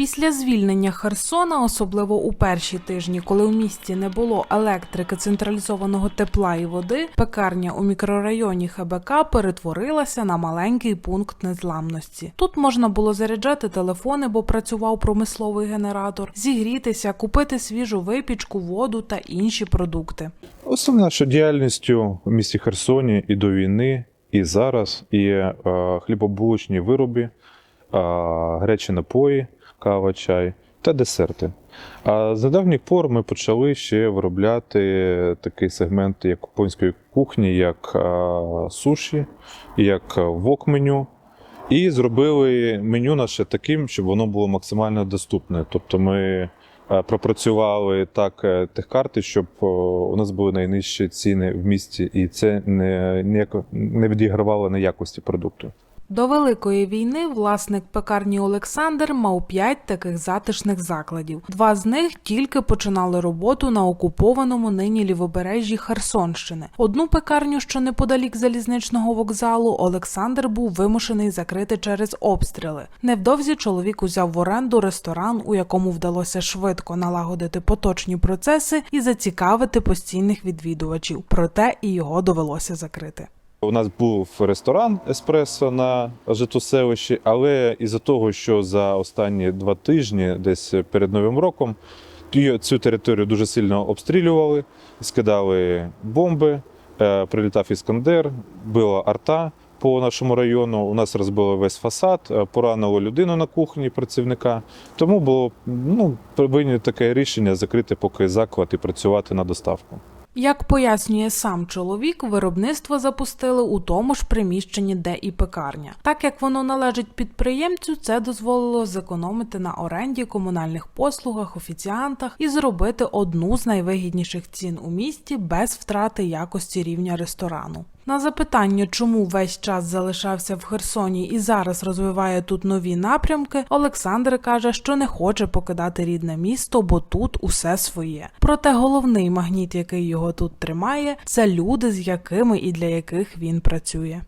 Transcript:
Після звільнення Херсона, особливо у перші тижні, коли у місті не було електрики, централізованого тепла і води, пекарня у мікрорайоні ХБК перетворилася на маленький пункт незламності. Тут можна було заряджати телефони, бо працював промисловий генератор, зігрітися, купити свіжу випічку, воду та інші продукти. Основна наша діяльністю в місті Херсоні і до війни, і зараз є е, хлібобулочні вироби, е, гарячі напої, кава, чай та десерти. А з недавніх пор ми почали ще виробляти такий сегмент як японської кухні, як суші, як вок-меню. І зробили меню наше таким, щоб воно було максимально доступне. Тобто ми пропрацювали так е, техкарти, щоб у нас були найнижчі ціни в місті, і це не, не відігравало на якості продукту. До Великої війни власник пекарні Олександр мав п'ять таких затишних закладів. Два з них тільки починали роботу на окупованому нині лівобережжі Херсонщини. Одну пекарню, що неподалік залізничного вокзалу, Олександр був вимушений закрити через обстріли. Невдовзі чоловік узяв в оренду ресторан, у якому вдалося швидко налагодити поточні процеси і зацікавити постійних відвідувачів. Проте і його довелося закрити. У нас був ресторан Еспресо на житоселищі, але із-за того, що за останні два тижні, десь перед Новим роком, цю територію дуже сильно обстрілювали, скидали бомби, е, прилітав Іскандер, била арта по нашому району. У нас розбили весь фасад, е, поранило людину на кухні працівника. Тому було ну, прийнято таке рішення закрити поки заклад і працювати на доставку. Як пояснює сам чоловік, виробництво запустили у тому ж приміщенні, де і пекарня. Так як воно належить підприємцю, це дозволило зекономити на оренді, комунальних послугах, офіціантах і зробити одну з найвигідніших цін у місті без втрати якості рівня ресторану. На запитання, чому весь час залишався в Херсоні і зараз розвиває тут нові напрямки, Олександр каже, що не хоче покидати рідне місто, бо тут усе своє. Проте головний магніт, який його тут тримає, це люди, з якими і для яких він працює.